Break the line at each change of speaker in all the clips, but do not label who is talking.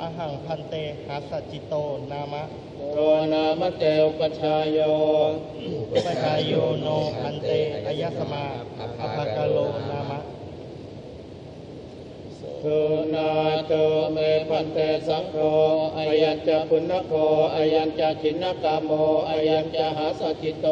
อหังพันเตหัสจิโต นามะ
โรนามเตอุปชายโย
อุปชายโยโนพันเตอายสมาอภากาโลนามะ
สุนาโตเมพันเตสังโฆอายัญจะปุณโคอายัญจะชินกามโมอายัญจะหาสจิตโต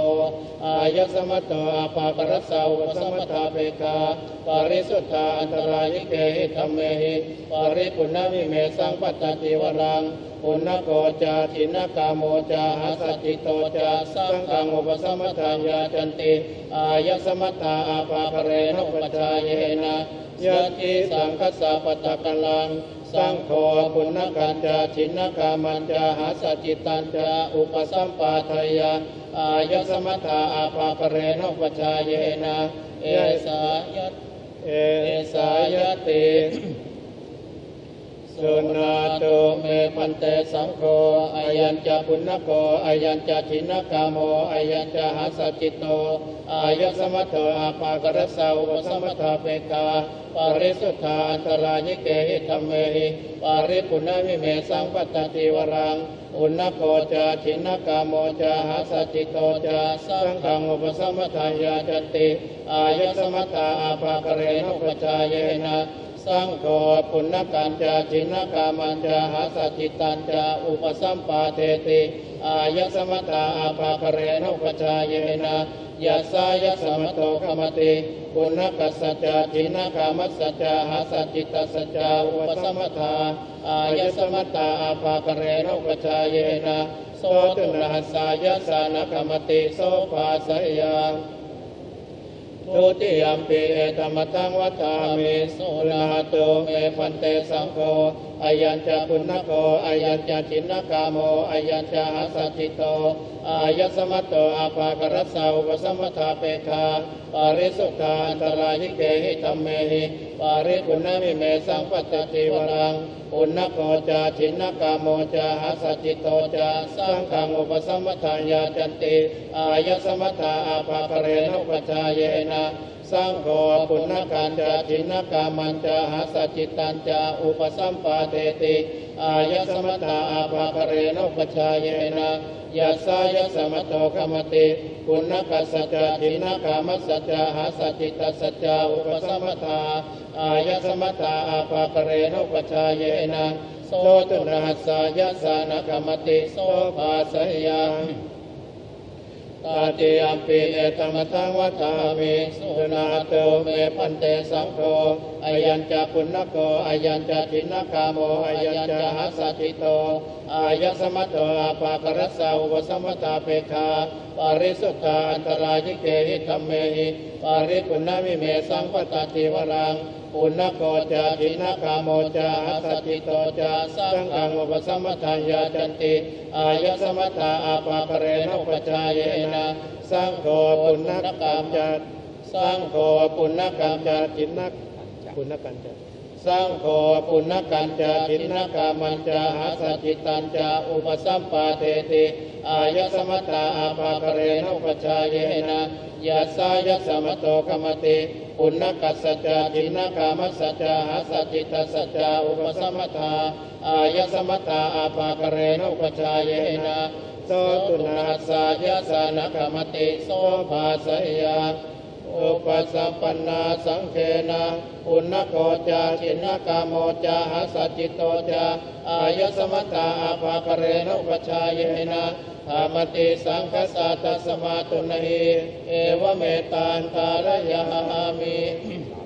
อายสมัตโตอาภากรสสาวสมัทธาเปกาปาริสุทธาอันตรายิเกหิธรรมเมหิปาริปุณณวิเมสังปัตติวรัง ปุณโกจาทินกามโมจาหาสจิตโตจาสังฆังอุปสมัทธายาจันติอายสมัตตาอาภากเรนุปชายเยนะยะติสังคสาปตะกลังสังโฆปุณกันจาชินกามันจาหาสจิตันจาอุปสัมปาทายาอายสมัทธาอาภากเรนุปชายเยนะเอสายะเอสายะติ สุนาโตเมพันเตสังโฆอายัญจะปุณโกอายัญจะชินกามโมอายัญจะหาสจิตโตอายุสมัตโตอาปากรสาวสมัทาเปกาปาริสุทธาอันตรายิเกหิธรรมเมหิปาริปุณวิเมสังปัตติวรังอุณโกจาชินกามโมจาหาสจิตโตจาสังฆังอุปสมัทายาจติอายุสมัตตาอาภากเรนุปชายเยนะ สังโฆปุณกันจาชินกามันจาหาสจิตันจาอุปสัมปาเทติอายสมตาอาภาคเรนุปชายเยนะยัสายสมโตขมติปุณกัสจาชินกามัสจาหาสจิตสจาอุปสมทาอายสมตาอาภาคเรนุปชายเยนะโสตุรหัสสายสานขมติโสภาสยา ทุติยมปีเอตมตังวัฏามิสุนาโตเมพันเตสังโฆอายัญจะปุณโกอายัญจะจินนกามโมอายัญจะหัสจิตโตอายัสมัตโตอาภากรสสาวกสมัทาเปคาปาริสุทธาอันตรายิเกหิธรรมเมหิปาริปุณณมิเมสังปัตติวรังปุณโกจาชินกามโมจาหัสจิตโตจาสังฆังอุปสมัทายาจันติอายัสมัทาอาภากเรนุปชาเยนะสังโฆปุณกันจาชินกามันจาหาสจิตันจาอุปสัมปาเทติอายสมตาอาภาคเรนุปชาเยนะยัสายสมโตขมติปุณกัสสจาชินกามัสสจาหาสจิตตสจาอุปสัมปทาอายสมตาอาภาคเรนุปชาเยนะโสตุรหัสสายสานกมติโสภาสยา ตาติยมปีเอตมทังวัฏามิสุนาโตเมพันเตสังโฆอายัญจะปุณโกอายัญจะทินกามโมอายัญจะหัสสติโตอายสมัตโตอาภากรสสาวุสมัตตาเปคาปาริสุทธาอันตรายิเกหิธรรมเมหิปาริปุณณวิเมสังปตติวรังปุณโกจาทินกามโมจาหัสสจิโตจาสังฆังอุปสมัทายาจันติอายสมัตตาอาภากเรนุปชายเนะสังโฆปุณกกรรมจัดสังโฆปุณกรรมจัดจินนักปุณกันจัด สังโฆปุณกันจาจินนกามันจาหาสจิตันจาอุปสัมปาเทติอายสมัตตาอาภาคเรนุปชายเยนะยัสสายสมโตขมติปุณกัสสจาจินนกามัสสจาหาสจิตตสจาอุปสัมปทาอายสมัตตาอาภาคเรนุปชายเยนะโสตุนาสายสานกมติโสภาสยา อุปสัมปันนาสังเคนะอุณโกจาชินกามโมจาหาสจิตโตจาอายสมัตตาอาภาคเรนุปชายเยนะธรรมติสังคสาตสมาตุนหิเอวเมตานตารยามิ